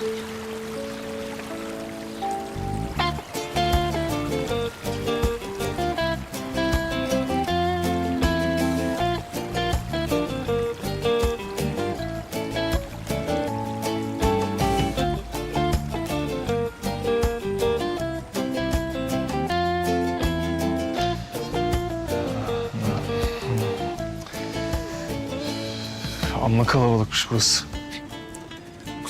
Amma kalabalıkmış burası.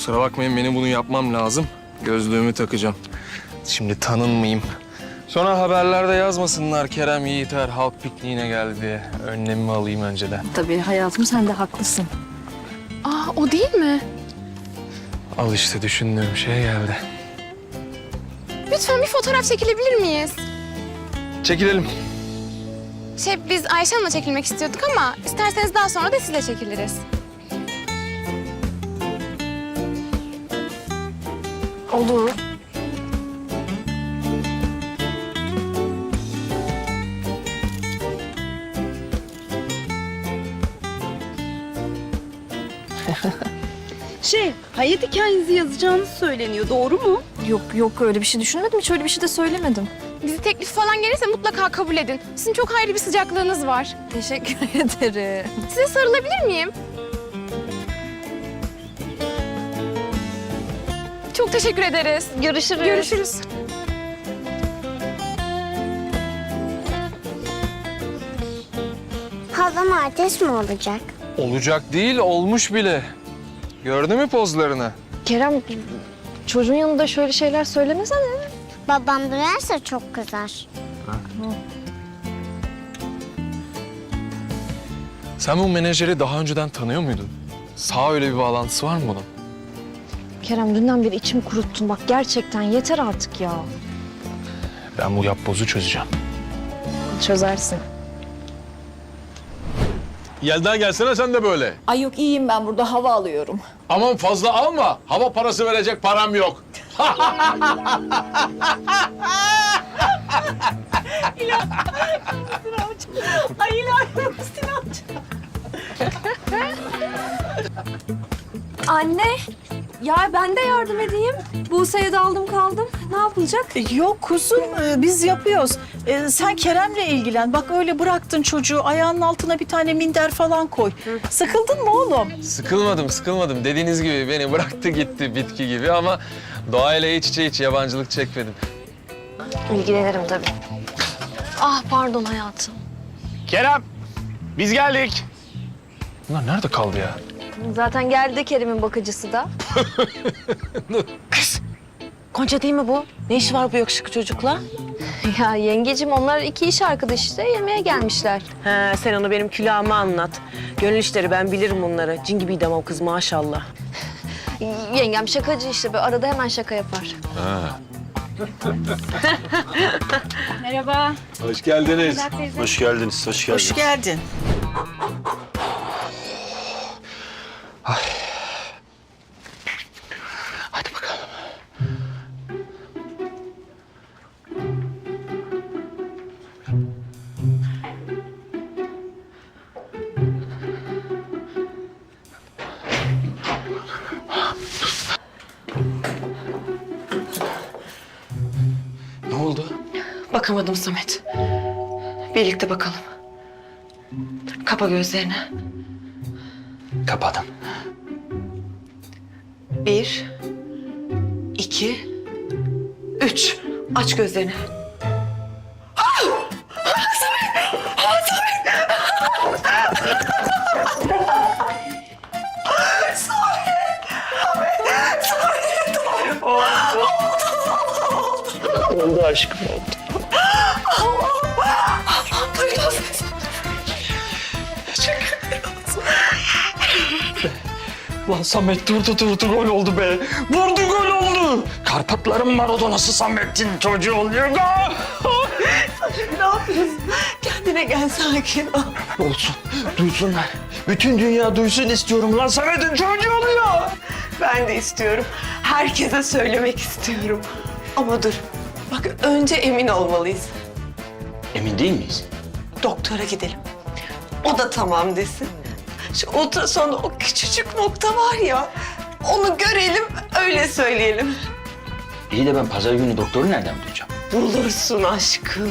Kusura bakmayın benim bunu yapmam lazım. Gözlüğümü takacağım. Şimdi tanınmayayım. Sonra haberlerde yazmasınlar Kerem Yiğiter halk pikniğine geldi diye. Önlemimi alayım önceden. Tabii hayatım sen de haklısın. Aa o değil mi? Al işte düşündüğüm şey geldi. Lütfen bir fotoğraf çekilebilir miyiz? Çekilelim. Şey biz Ayşe Hanım'la çekilmek istiyorduk ama isterseniz daha sonra da sizle çekiliriz. Olur. Şey, hayat hikayenizi yazacağınız söyleniyor. Doğru mu? Yok yok öyle bir şey düşünmedim. Hiç öyle bir şey de söylemedim. Bizi teklif falan gelirse mutlaka kabul edin. Sizin çok ayrı bir sıcaklığınız var. Teşekkür ederim. Size sarılabilir miyim? Çok teşekkür ederiz. Görüşürüz. Görüşürüz. Halam artist mi olacak? Olacak değil olmuş bile. Gördün mü pozlarını? Kerem çocuğun yanında şöyle şeyler söylemesene. Babam duyarsa çok kızar. Sen bu menajeri daha önceden tanıyor muydun? Sağ öyle bir bağlantısı var mı bunun? Kerem dünden beri içimi kuruttun. Bak gerçekten yeter artık ya. Ben bu yapbozu çözeceğim. Çözersin. Yelda gelsene sen de böyle. Ay yok iyiyim ben burada hava alıyorum. Aman fazla alma. Hava parası verecek param yok. Ay ilahi Sinancığım. Anne ya ben de yardım edeyim. Buse'ye daldım kaldım. Ne yapılacak? Yok kuzum e, biz yapıyoruz. E, sen Kerem'le ilgilen. Bak öyle bıraktın çocuğu. Ayağının altına bir tane minder falan koy. Sıkıldın mı oğlum? Sıkılmadım, sıkılmadım. Dediğiniz gibi beni bıraktı gitti bitki gibi ama doğayla iç içe hiç yabancılık çekmedim. İlgilenirim tabii. Ah pardon hayatım. Kerem, biz geldik. Bunlar nerede kaldı ya? Zaten geldi Kerem'in bakıcısı da. Gonca değil mi bu? Ne işi var bu yakışıklı çocukla? Ya yengecim onlar iki iş arkadaşı işte yemeğe gelmişler. He, sen onu benim külahıma anlat. Gönül işleri ben bilirim bunları. Cin gibiydi ama o kız maşallah. Yengem şakacı işte böyle arada hemen şaka yapar. Merhaba. Hoş geldiniz. Hoş geldiniz, hoş geldiniz. Hoş geldin. Hadi bakalım. Ne oldu? Bakamadım Samet. Birlikte bakalım. Kapa gözlerini. Kapadım. Bir, iki, üç. Aç gözlerini. Oldu aşkım oldu. Lan Samet durdu durdu gol oldu be. Vurdu gol oldu. Karpatların Maradona'sı Samet'in çocuğu oluyor. Gol! Ne yapıyorsun? Kendine gel sakin ol. Olsun. Duysunlar. Bütün dünya duysun istiyorum lan Samet'in çocuğu oluyor. Ben de istiyorum. Herkese söylemek istiyorum. Ama dur. Bak önce emin olmalıyız. Emin değil miyiz? Doktora gidelim. O da tamam desin. Şu ultrasonda o küçücük nokta var ya. Onu görelim, öyle söyleyelim. İyi de ben pazar günü doktoru nereden bulacağım? Bulursun aşkım.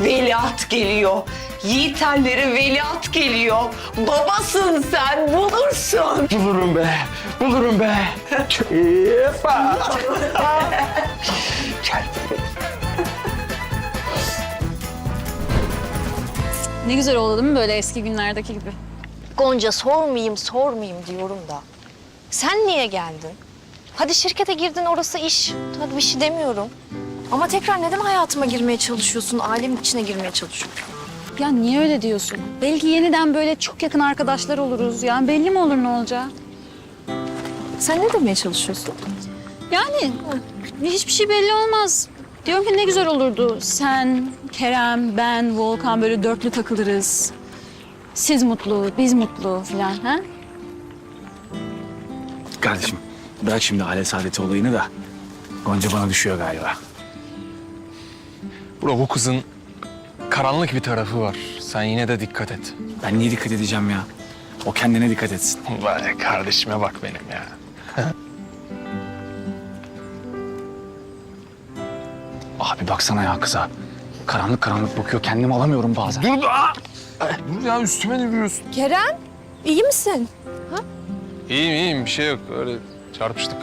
Veliaht geliyor. Yiğiterlere veliaht geliyor. Babasın sen, bulursun. Bulurum be, bulurum be. Yepa. Ne güzel oldu değil mi böyle eski günlerdeki gibi? Gonca sormayayım sormayayım diyorum da. Sen niye geldin? Hadi şirkete girdin orası iş. Hadi bir şey demiyorum. Ama tekrar neden hayatıma girmeye çalışıyorsun? Alemin içine girmeye çalışıyorsun. Ya niye öyle diyorsun? Belki yeniden böyle çok yakın arkadaşlar oluruz. Yani belli mi olur ne olacağı? Sen ne demeye çalışıyorsun? Yani hiçbir şey belli olmaz. Diyorum ki ne güzel olurdu. Sen, Kerem, ben, Volkan böyle dörtlü takılırız. Siz mutlu, biz mutlu falan ha? Kardeşim bırak şimdi aile saadeti olayını da. Gonca bana düşüyor galiba. Bro bu kızın karanlık bir tarafı var. Sen yine de dikkat et. Ben niye dikkat edeceğim ya? O kendine dikkat etsin. Vay kardeşime bak benim ya. Abi baksana ya kıza. Karanlık karanlık bakıyor. Kendimi alamıyorum bazen. Dur aa! Dur ya üstüme ne vuruyorsun? Kerem, iyi misin? İyiyim iyiyim bir şey yok öyle çarpıştık.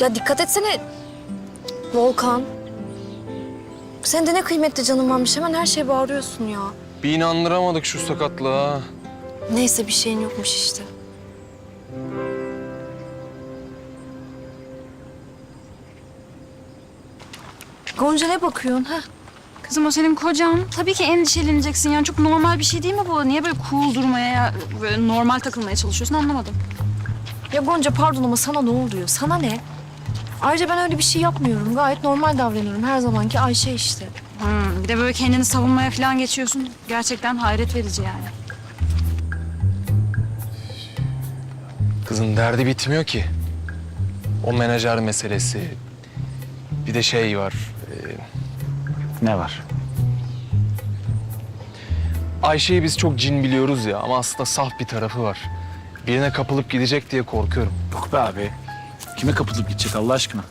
Ya dikkat etsene. Volkan. Senin de ne kıymetli canın varmış. Hemen her şeye bağırıyorsun ya. Bir inandıramadık şu sakatlığa. Neyse bir şeyin yokmuş işte. Gonca ne bakıyorsun ha? Kızım o senin kocan. Tabii ki endişeleneceksin. Yani çok normal bir şey değil mi bu? Niye böyle cool durmaya, böyle normal takılmaya çalışıyorsun anlamadım. Ya Gonca pardon ama sana ne oluyor? Sana ne? Ayrıca ben öyle bir şey yapmıyorum. Gayet normal davranıyorum. Her zamanki Ayşe işte. Hmm, bir de böyle kendini savunmaya falan geçiyorsun. Gerçekten hayret verici yani. Kızın derdi bitmiyor ki. O menajer meselesi. Bir de şey var. e, Ne var? Ayşe'yi biz çok cin biliyoruz ya ama aslında saf bir tarafı var. Birine kapılıp gidecek diye korkuyorum. Yok be abi. Kime kapılıp gidecek Allah aşkına?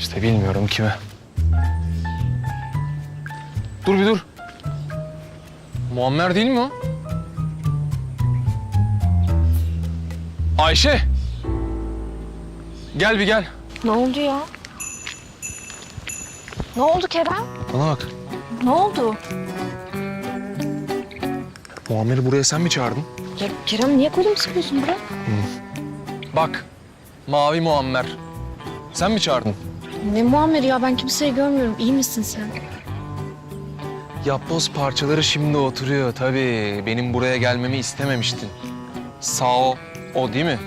İşte bilmiyorum kime. Dur bir dur. Muammer değil mi o? Ayşe. Gel bir gel. Ne oldu ya? Ne oldu Kerem? Bana bak. Ne oldu? Muammer'i buraya sen mi çağırdın? Ya Kerem niye kolumu sıkıyorsun bırak? Bak. Mavi Muammer. Sen mi çağırdın? Ne muameri ya ben kimseyi görmüyorum. İyi misin sen? Yapboz parçaları şimdi oturuyor tabii. Benim buraya gelmemi istememiştin. Sağ ol. O değil mi?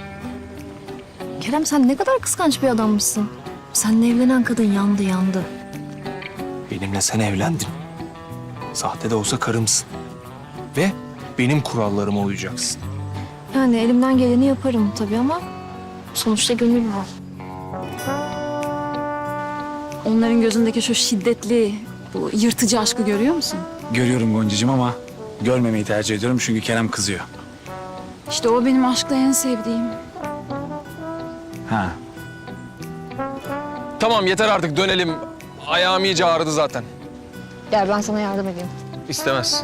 Kerem sen ne kadar kıskanç bir adammışsın. Seninle evlenen kadın yandı yandı. Benimle sen evlendin. Sahte de olsa karımsın. Ve benim kurallarıma uyacaksın. Yani elimden geleni yaparım tabii ama sonuçta gönül var. Onların gözündeki şu şiddetli, bu yırtıcı aşkı görüyor musun? Görüyorum Goncacığım ama görmemeyi tercih ediyorum çünkü Kerem kızıyor. İşte o benim aşkta en sevdiğim. Ha. Tamam yeter artık dönelim. Ayağım iyice ağrıdı zaten. Gel ben sana yardım edeyim. İstemez.